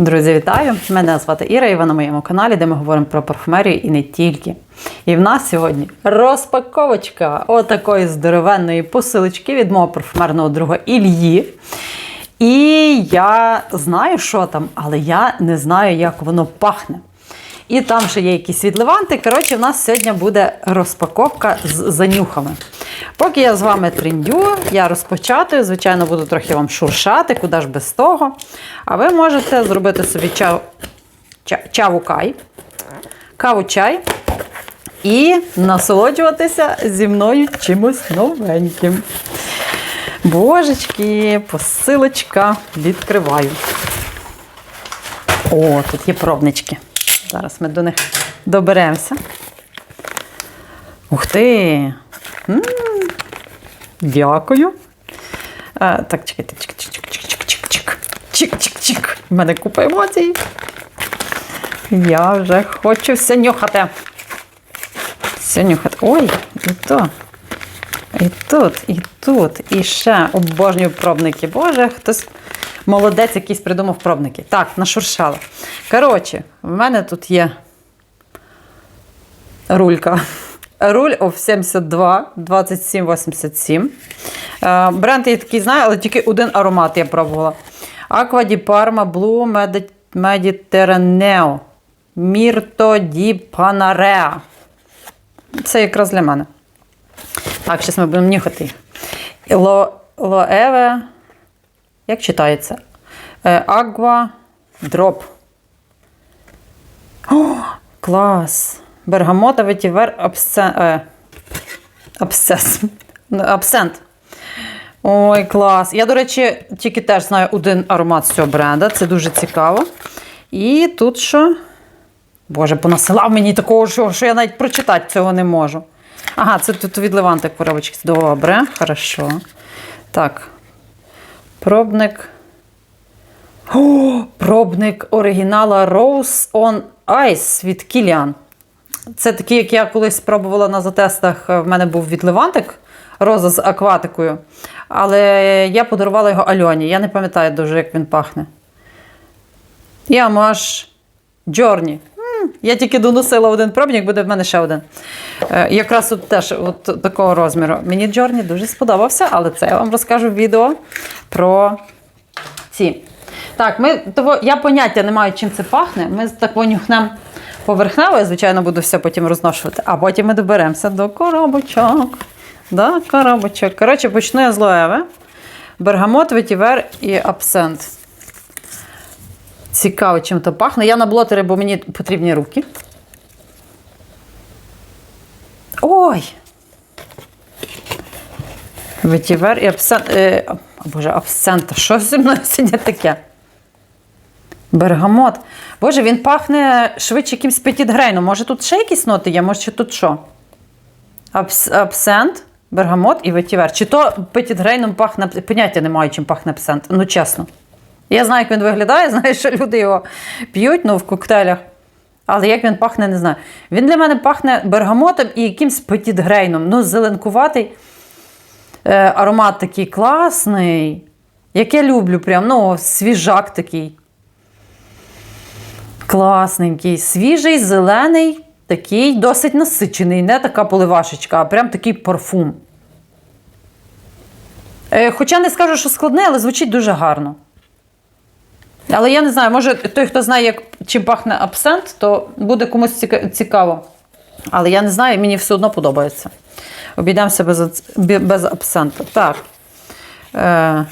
Друзі, вітаю! Мене звати Іра, і ви на моєму каналі, де ми говоримо про парфумерію і не тільки. І в нас сьогодні розпаковочка отакої здоровенної посилочки від мого парфумерного друга Ільї. І я знаю, що там, але я не знаю, як воно пахне. І там ще є якісь відливанти. Коротше, в нас сьогодні буде розпаковка з занюхами. Поки я з вами трендю, я розпочатую. Звичайно, буду трохи вам шуршати, куди ж без того. А ви можете зробити собі чав... ча- чаву-кай, каву-чай і насолоджуватися зі мною чимось новеньким. Божечки, посилочка відкриваю. О, тут є пробнички. Зараз ми до них доберемося. Ух ти! М, Дякую. Е, так, чекайте, чек, чек, чек, чек, чек, чек, чик чик чик У мене купа емоцій. Я вже хочу все нюхати. Все нюхати. Ой, і то. І тут, і тут, і ще обожнюю пробники. Боже, хтось молодець якийсь придумав пробники. Так, нашуршала. Коротше, в мене тут є рулька. Руль of 72 2787. Е, Бренд я такий знаю, але тільки один аромат я пробувала. Aqua di Parma Blue Medi- Mediterraneo. Mirto di Panarea. Це якраз для мене. Так, зараз ми будемо нюхати. Ло, лоеве. Як читається? Е, Агва дроп. О, клас! Бергамота, ветівер, абсцент. Е, Абсент. Ой, клас. Я, до речі, тільки теж знаю один аромат з цього бренда. Це дуже цікаво. І тут що? Боже, понасилав мені такого, що, я навіть прочитати цього не можу. Ага, це тут від Левантик коробочки. Добре, хорошо. Так. Пробник. О, пробник оригінала Rose on Ice від Kilian. Це такий, як я колись спробувала на затестах. В мене був від Левантик роза з акватикою. Але я подарувала його Альоні. Я не пам'ятаю дуже, як він пахне. Я маш Джорні. Я тільки доносила один пробник, буде в мене ще один. Е, Якраз тут теж от такого розміру. Мені Джорні дуже сподобався, але це я вам розкажу в відео про ці. Так, ми того, я поняття не маю, чим це пахне. Ми так нюхнемо поверхнево, я, звичайно, буду все потім розношувати. А потім ми доберемося до коробочок. До коробочок. Коротше, почну я з лоеве. Бергамот, ветівер і абсент. Цікаво, чим то пахне. Я на блотері, бо мені потрібні руки. Ой! Ветівер і абсент. Е, Боже, абсент. Що зі мною сьогодні таке? Бергамот. Боже, він пахне швидше якимсь петітгрейном. Може тут ще якісь ноти є? Може тут що? Абс, абсент, бергамот і ветівер. Чи то петітгрейном пахне, поняття не маю, чим пахне абсент. Ну, чесно. Я знаю, як він виглядає, знаю, що люди його п'ють ну, в коктейлях. Але як він пахне, не знаю. Він для мене пахне бергамотом і якимсь петітгрейном. Ну, зеленкуватий е, аромат такий класний. Як я люблю, прям, ну, свіжак такий. Класненький, свіжий, зелений, такий, досить насичений, не така поливашечка, а прям такий парфум. Е, Хоча не скажу, що складне, але звучить дуже гарно. Але я не знаю, може той, хто знає, як, чим пахне абсент, то буде комусь ціка- цікаво. Але я не знаю, мені все одно подобається. Обійдемося без, без абсенту. Так. Е,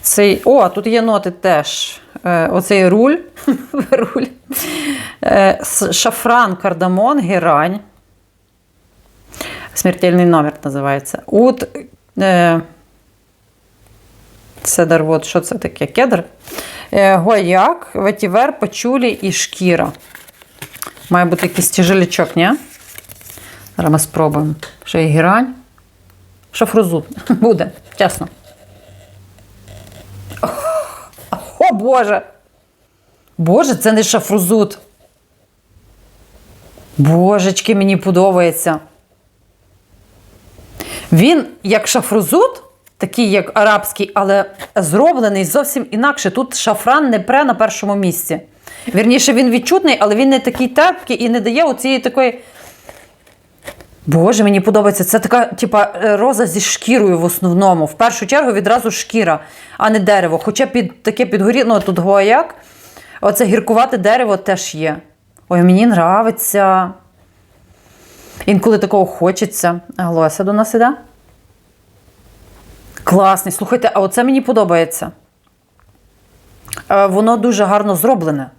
цей, о, тут є ноти теж. Е, оцей руль. руль. Е, шафран, кардамон, герань. Смертельний номер називається. Ут. Седер, от, що це таке? Кедр. Е, гояк, ветівер, пачулі і шкіра. Має бути якийсь тяжелячок, ні? Зараз ми спробуємо. Ще й гірань. Шафрузут. Буде, чесно. Боже! Боже, це не шафрузут. Божечки, мені подобається. Він, як шафрузут, такий, як арабський, але зроблений зовсім інакше. Тут шафран не пре на першому місці. Вірніше, він відчутний, але він не такий терпкий і не дає оцієї такої. Боже, мені подобається. Це така, типа, е, роза зі шкірою в основному. В першу чергу відразу шкіра, а не дерево. Хоча під таке підгорі, ну тут гояк. Оце гіркувате дерево теж є. Ой, мені нравиться. Інколи такого хочеться. Глося до нас іде. Класний. Слухайте, а оце мені подобається. Е, Воно дуже гарно зроблене.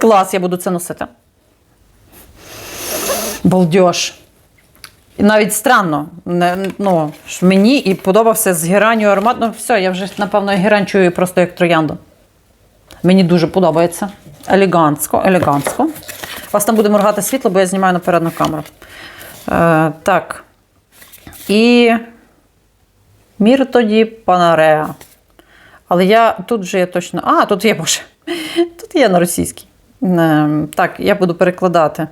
Клас, я буду це носити. Балдеж. І навіть странно. Не, ну, мені і подобався з геранню аромат. Ну, все, я вже, напевно, герань чую просто як троянду. Мені дуже подобається. Елегантсько, елегантсько. Вас там буде моргати світло, бо я знімаю наперед на камеру. Е, так. І Мір тоді Панареа. Але я тут же я точно. А, тут є, боже. Тут є на російській. Е, Так, я буду перекладати.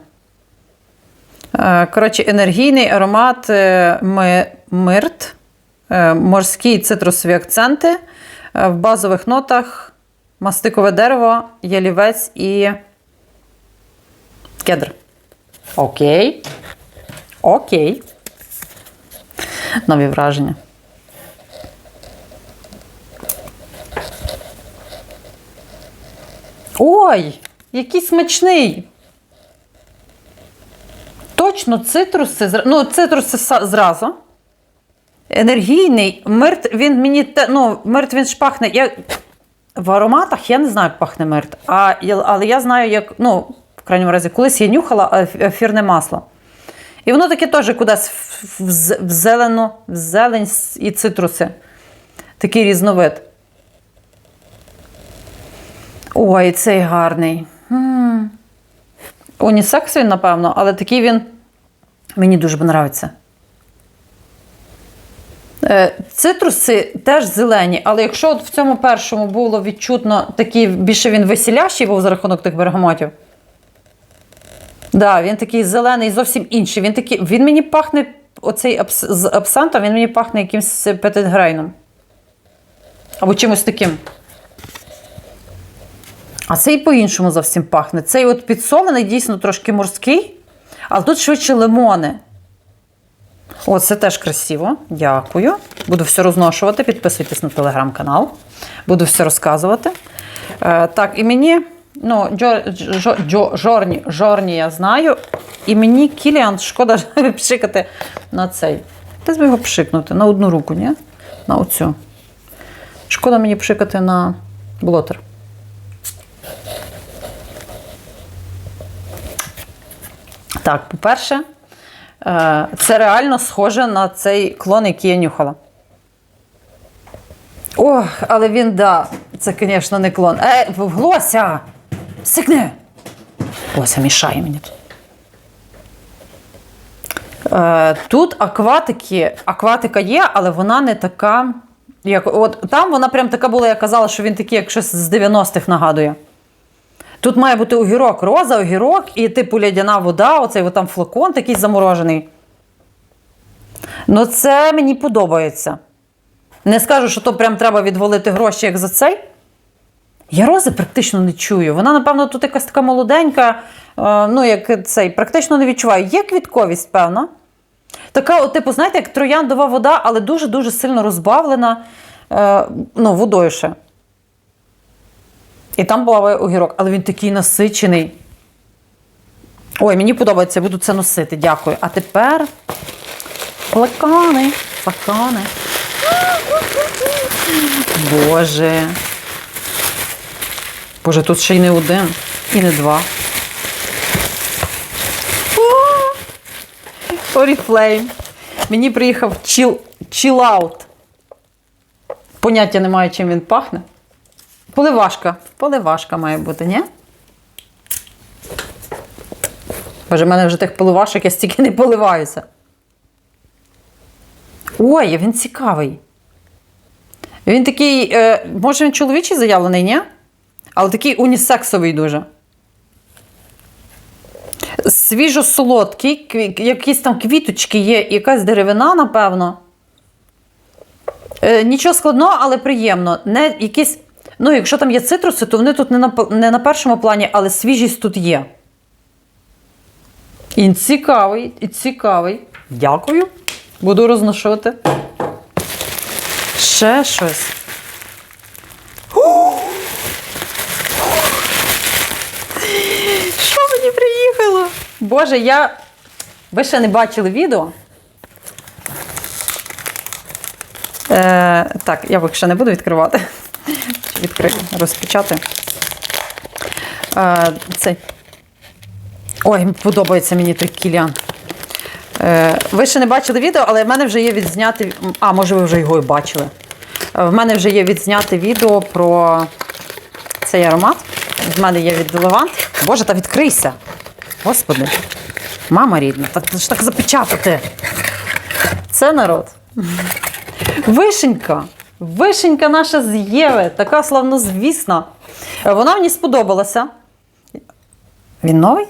Е, Коротше, енергійний аромат е, мирт, е, морські цитрусові акценти. В базових нотах мастикове дерево, ялівець і кедр. Окей. Окей. Нові враження. Ой, який смачний! Точно цитруси, ну, цитруси зразу. Енергійний. Мирт, він мені ну, мирт він ж пахне. Я, в ароматах я не знаю, як пахне мирт. А, але я знаю, як, ну, в крайньому разі, колись я нюхала ефірне масло. І воно таке теж кудись в, в, в зелену, в зелень і цитруси. Такий різновид. Ой, цей гарний. Унісекс він, напевно, але такий він мені дуже подобається. Е, Цитруси теж зелені, але якщо от в цьому першому було відчутно такий, більше він веселящий був за рахунок тих бергамотів. Да, він такий зелений, зовсім інший. Він такий, він мені пахне, оцей абс, з абсентом, він мені пахне якимось петитгрейном. Або чимось таким. А цей по-іншому зовсім пахне. Цей от підсолений, дійсно трошки морський, але тут швидше лимони. О, це теж красиво. Дякую. Буду все розношувати. Підписуйтесь на телеграм-канал. Буду все розказувати. Е, так, і мені, ну, джо, джо, джо, жорні, жорні я знаю. І мені Кіліан, шкода пшикати на цей. Десь би його пшикнути на одну руку, ні? На оцю. Шкода мені пшикати на блотер. Так, по-перше, е, це реально схоже на цей клон, який я нюхала. Ох, але він, да, це, звісно, не клон. Е, Глося! Сикни! Глося мішає мені тут. Е, тут акватики, акватика є, але вона не така. Як, от там вона прям така була, я казала, що він такий, як щось з 90-х нагадує. Тут має бути огірок, роза, огірок і типу лядяна вода, оцей там флакон такий заморожений. Ну, це мені подобається. Не скажу, що то прям треба відвалити гроші, як за цей. Я рози практично не чую. Вона, напевно, тут якась така молоденька, е, ну, як цей, практично не відчуваю. Є квітковість, певна. Така, от, типу, знаєте, як трояндова вода, але дуже-дуже сильно розбавлена е, ну, водою ще. І там плаває огірок, але він такий насичений. Ой, мені подобається, буду це носити, дякую. А тепер флакони, флакони. Боже. Боже, тут ще й не один, і не два. Oriflame. Мені приїхав chill. Поняття не маю, чим він пахне. Поливашка. Поливашка має бути, ні? Боже, в мене вже тих поливашок, я стільки не поливаюся. Ой, він цікавий. Він такий, е, може, він чоловічий заявлений, ні? Але такий унісексовий дуже. Свіжо-солодкий, якісь там квіточки є, якась деревина, напевно. Е, нічого складного, але приємно. Не якісь, ну, якщо там є цитруси, то вони тут не на, не на першому плані, але свіжість тут є. І цікавий, і цікавий. Дякую. Буду розношувати. Ще щось. Що мені приїхало? Боже, я. Ви ще не бачили відео. Е, так, я що не буду відкривати. Чи Відкрию, розпочати. Е. Ой, подобається мені той кілян. Е, ви ще не бачили відео, але в мене вже є відзняти. А, може, ви вже його і бачили. Е, В мене вже є відзняте відео про цей аромат. В мене є від Левант. Боже, та відкрийся. Господи. Мама рідна, так це ж так запечатати. Це народ. Вишенька. Вишенька наша з Єви, така славнозвісна. Вона мені сподобалася. Він новий?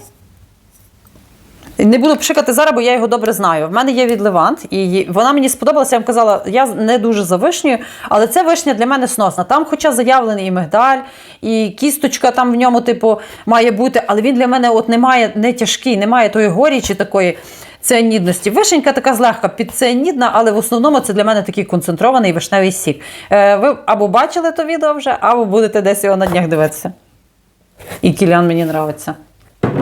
Не буду пшикати зараз, бо я його добре знаю. В мене є від Левант, і вона мені сподобалася. Я вам казала, я не дуже за вишнею, але це вишня для мене сносна. Там, хоча заявлений і мигдаль, і кісточка там в ньому, типу, має бути, але він для мене от немає не тяжкий, немає тої горічі такої ціанідності. Вишенька така злегка підціанідна, але в основному це для мене такий концентрований вишневий сік. Е, ви або бачили то відео вже, або будете десь його на днях дивитися. І кілян мені нравиться.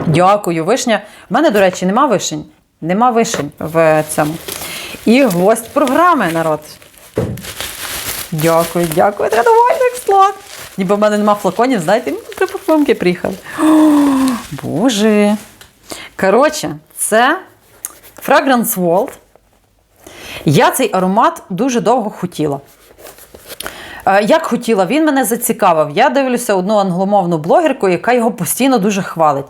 Дякую, вишня. У мене, до речі, нема вишень. Нема вишень в цьому. І гость програми, народ. Дякую, дякую. Рядовольник склад. Ніби в мене нема флаконів, знаєте, три парфумки приїхали. О, Боже. Коротше, це Fragrance World. Я цей аромат дуже довго хотіла. Е, Як хотіла, він мене зацікавив. Я дивлюся одну англомовну блогерку, яка його постійно дуже хвалить.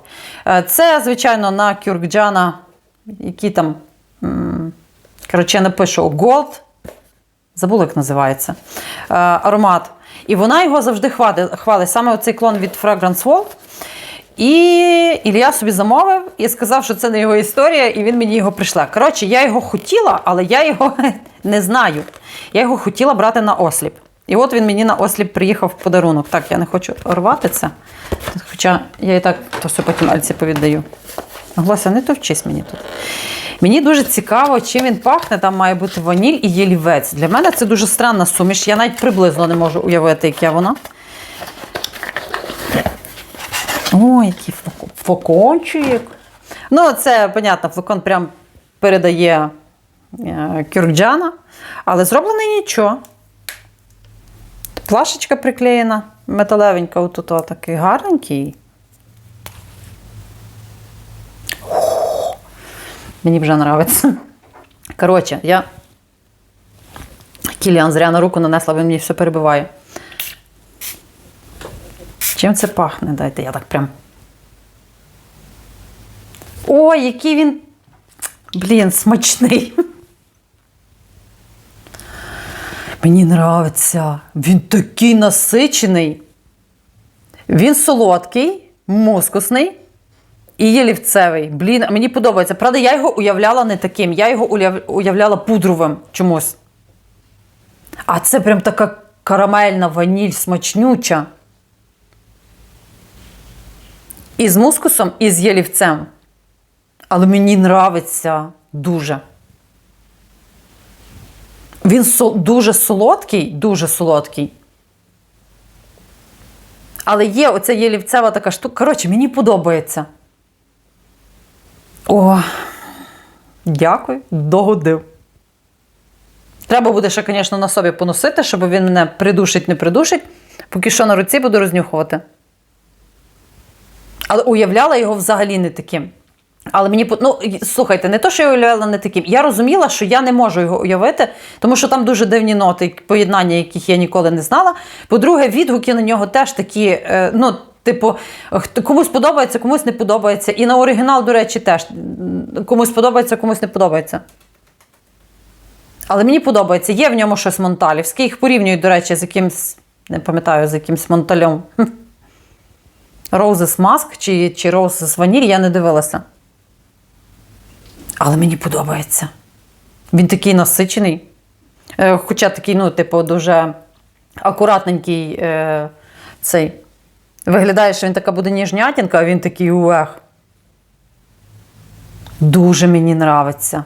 Е, Це, звичайно, на Кюркджана, який там, коротше, я напишу Gold, забула, як називається, е, аромат. І вона його завжди хвалить, саме оцей клон від Fragrance World. І Ілля собі замовив і сказав, що це не його історія, і він мені його прийшла. Коротше, я його хотіла, але я його не знаю. Я його хотіла брати на осліп. І от він мені на осліп приїхав в подарунок. Так, я не хочу рвати це. Хоча я і так то все потім Альці повіддаю. Глося, не товчись мені тут. Мені дуже цікаво, чим він пахне. Там має бути ваніль і єлівець. Для мене це дуже странна суміш. Я навіть приблизно не можу уявити, яка вона. Ой, який флакон. флакончик. Ну, це, понятно, флакон прям передає е, Кюркджана, але зроблений нічого. Плашечка приклеєна, металевенька, отут такий гарненький. Мені вже подобається. Коротше, я Кіліан зря на руку нанесла, він мені все перебиває. Чим це пахне? Дайте я так прям. Ой, який він. Блін, смачний. Мені нравиться. Він такий насичений. Він солодкий, мускусний і єлівцевий. Блін, мені подобається. Правда, я його уявляла не таким. Я його уявляла пудровим чомусь. А це прям така карамельна ваніль, смачнюча. І з мускусом, і з єлівцем. Але мені нравиться дуже. Він со- дуже солодкий, дуже солодкий. Але є оця єлівцева така штука. Коротше, мені подобається. О, дякую, догодив. Треба буде ще, звісно, на собі поносити, щоб він мене придушить, не придушить. Поки що на руці буду рознюхувати. Але уявляла його взагалі не таким. Але мені ну, слухайте, не то, що я уявляла не таким. Я розуміла, що я не можу його уявити, тому що там дуже дивні ноти, поєднання, яких я ніколи не знала. По-друге, відгуки на нього теж такі, е, ну, типу, комусь подобається, комусь не подобається. І на оригінал, до речі, теж комусь подобається, комусь не подобається. Але мені подобається. Є в ньому щось монталівське. Їх порівнюють, до речі, з якимсь, не пам'ятаю, з якимсь монталем. Roses Mask чи, чи Roses Vanille, я не дивилася. Але мені подобається. Він такий насичений. Е, Хоча такий, ну, типу, дуже акуратненький е, цей. Виглядає, що він така буде ніжнятінка, а він такий уех. Дуже мені нравиться.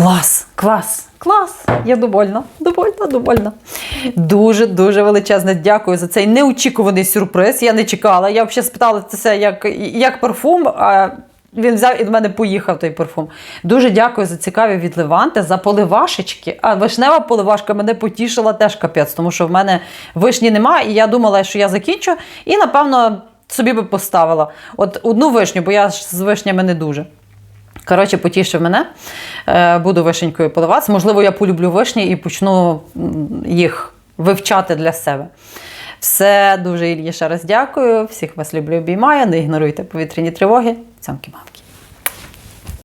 Клас, клас, клас. Я довольна, довольна, довольна. Дуже дуже величезне дякую за цей неочікуваний сюрприз. Я не чекала. Я взагалі спитала це як, як парфум. А він взяв і до мене поїхав той парфум. Дуже дякую за цікаві від Леванти, за поливашечки. А вишнева поливашка мене потішила теж капець, тому що в мене вишні немає, і я думала, що я закінчу, і напевно собі би поставила. От одну вишню, бо я з вишнями не дуже. Коротше, потішив мене. Е, Буду вишенькою поливатися. Можливо, я полюблю вишні і почну їх вивчати для себе. Все дуже Ільї ще раз дякую. Всіх вас люблю, обіймаю. Не ігноруйте повітряні тривоги. Цямки мами.